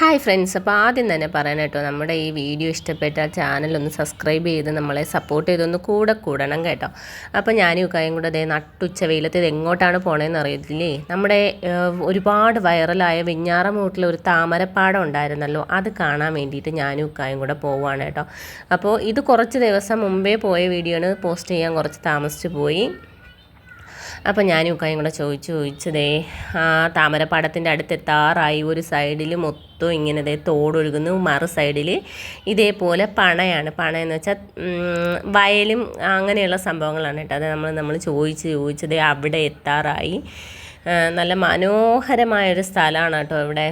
Hi friends അപ്പോൾ ആദ്യം തന്നെ പറയാൻ കേട്ടോ നമ്മുടെ ഈ വീഡിയോ ഇഷ്ടപ്പെട്ടാൽ ചാനൽ ഒന്ന് സബ്സ്ക്രൈബ് ചെയ്ത് നമ്മളെ സപ്പോർട്ട് ചെയ്തൊന്ന് കൂടെ കൂടണം കേട്ടോ. അപ്പോൾ ഞാനും ഇക്കായും കൂടെ അതേ നട്ടുച്ച വെയിലത്ത് ഇത് എങ്ങോട്ടാണ് പോണതെന്ന് അറിയത്തില്ലേ? നമ്മുടെ ഒരുപാട് വൈറലായ വെഞ്ഞാറമൂട്ടിൽ ഒരു താമരപ്പാടം ഉണ്ടായിരുന്നല്ലോ അത് കാണാൻ വേണ്ടിയിട്ട് ഞാനും ഉക്കായും കൂടെ പോവുകയാണ് കേട്ടോ. അപ്പോൾ ഇത് കുറച്ച് ദിവസം മുമ്പേ പോയ വീഡിയോ ആണ് പോസ്റ്റ് ചെയ്യാൻ കുറച്ച് താമസിച്ചു പോയി. അപ്പോൾ ഞാനും ഉക്കായും കൂടെ ചോദിച്ചു ചോദിച്ചതേ ആ താമരപ്പാടത്തിന്റെ അടുത്ത് എത്താറായി ഒരു സൈഡിൽ മൊത്തം ഇങ്ങനെ ദേ തോടൊഴുകുന്നു. മറു സൈഡിൽ ഇതേപോലെ പണയാണ്. പണ എന്ന് വെച്ചാൽ വയലും അങ്ങനെയുള്ള സംഭവങ്ങളാണ് കേട്ടോ. അത് നമ്മൾ നമ്മൾ ചോദിച്ച് ചോദിച്ചത് അവിടെ എത്താറായി. നല്ല മനോഹരമായൊരു സ്ഥലമാണ് കേട്ടോ ഇവിടെ.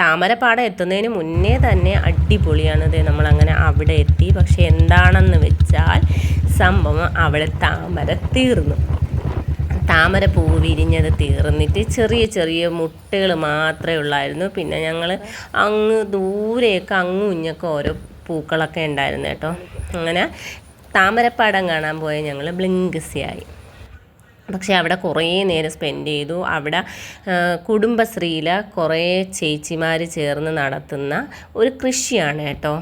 താമരപ്പാടം എത്തുന്നതിന് മുന്നേ തന്നെ അടിപൊളിയാണ് ഇത് നമ്മളങ്ങനെ അവിടെ എത്തി. പക്ഷെ എന്താണെന്ന് വെച്ചാൽ സംഭവം അവിടെ താമര തീർന്നു. താമര പൂ വിരിഞ്ഞത് തീർന്നിട്ട് ചെറിയ ചെറിയ മുട്ടകൾ മാത്രമേ ഉള്ളായിരുന്നു. പിന്നെ ഞങ്ങൾ അങ്ങ് ദൂരെയൊക്കെ അങ്ങും ഇഞ്ഞൊക്കെ ഓരോ പൂക്കളൊക്കെ ഉണ്ടായിരുന്നു കേട്ടോ. അങ്ങനെ താമരപ്പാടം കാണാൻ പോയ ഞങ്ങൾ ബ്ലിങ്കസിയായി. പക്ഷേ അവിടെ കുറേ നേരം സ്പെൻഡ് ചെയ്തു. അവിടെ കുടുംബശ്രീയിലെ കുറേ ചേച്ചിമാർ ചേർന്ന് നടത്തുന്ന ഒരു കൃഷിയാണ് കേട്ടോ.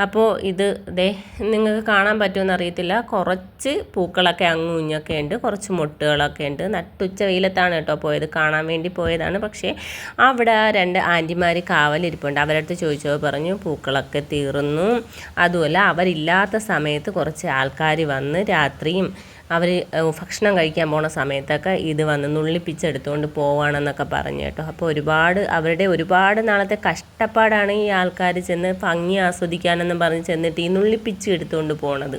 അപ്പോൾ ഇത് ദേ നിങ്ങൾക്ക് കാണാൻ പറ്റുമെന്ന് അറിയത്തില്ല. കുറച്ച് പൂക്കളൊക്കെ അങ്ങും ഇങ്ങൊക്കെ ഉണ്ട്. കുറച്ച് മുട്ടുകളൊക്കെ ഉണ്ട്. നട്ടുച്ച വെയിലത്താണ് കേട്ടോ പോയത്. കാണാൻ വേണ്ടി പോയതാണ്. പക്ഷേ അവിടെ രണ്ട് ആന്റിമാർ കാവലിരിപ്പുണ്ട്. അവരടുത്ത് ചോദിച്ചപ്പോൾ പറഞ്ഞു പൂക്കളൊക്കെ തീർന്നു. അതുമല്ല അവരില്ലാത്ത സമയത്ത് കുറച്ച് ആൾക്കാർ വന്ന് രാത്രിയും അവർ ഭക്ഷണം കഴിക്കാൻ പോണ സമയത്തൊക്കെ ഇത് വന്ന് നുള്ളിപ്പിച്ചെടുത്തുകൊണ്ട് പോവാണെന്നൊക്കെ പറഞ്ഞു കേട്ടോ. അപ്പോൾ ഒരുപാട് അവരുടെ ഒരുപാട് നാളത്തെ കഷ്ടപ്പാടാണ് ഈ ആൾക്കാർ ചെന്ന് ഭംഗി ആസ്വദിക്കാനെന്നും പറഞ്ഞ് ചെന്നിട്ട് ഈ നുള്ളിപ്പിച്ച് എടുത്തുകൊണ്ട് പോണത്.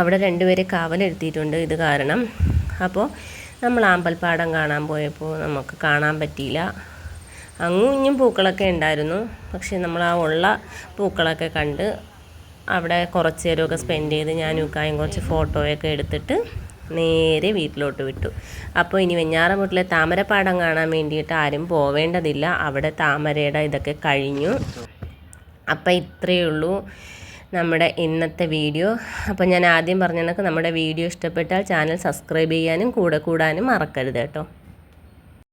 അവിടെ രണ്ടുപേരെ കാവലെടുത്തിട്ടുണ്ട് ഇത് കാരണം. അപ്പോൾ നമ്മൾ ആമ്പൽപ്പാടം കാണാൻ പോയപ്പോൾ നമുക്ക് കാണാൻ പറ്റിയില്ല. അങ്ങും ഇഞ്ഞും പൂക്കളൊക്കെ ഉണ്ടായിരുന്നു. പക്ഷേ നമ്മൾ ആ ഉള്ള പൂക്കളൊക്കെ കണ്ട് അവിടെ കുറച്ച് നേരമൊക്കെ സ്പെൻഡ് ചെയ്ത് ഞാൻ ഉക്കായും കുറച്ച് ഫോട്ടോയൊക്കെ എടുത്തിട്ട് നേരെ വീട്ടിലോട്ട് വിട്ടു. അപ്പോൾ ഇനി വെഞ്ഞാറമൂട്ടിലെ താമരപ്പാടം കാണാൻ വേണ്ടിയിട്ട് ആരും പോവേണ്ടതില്ല. അവിടെ താമരയുടെ ഇതൊക്കെ കഴിഞ്ഞു. അപ്പോൾ ഇത്രയേ ഉള്ളൂ നമ്മുടെ ഇന്നത്തെ വീഡിയോ. അപ്പോൾ ഞാൻ ആദ്യം പറഞ്ഞ നമ്മുടെ വീഡിയോ ഇഷ്ടപ്പെട്ടാൽ ചാനൽ സബ്സ്ക്രൈബ് ചെയ്യാനും കൂടെ കൂടാനും മറക്കരുത് കേട്ടോ.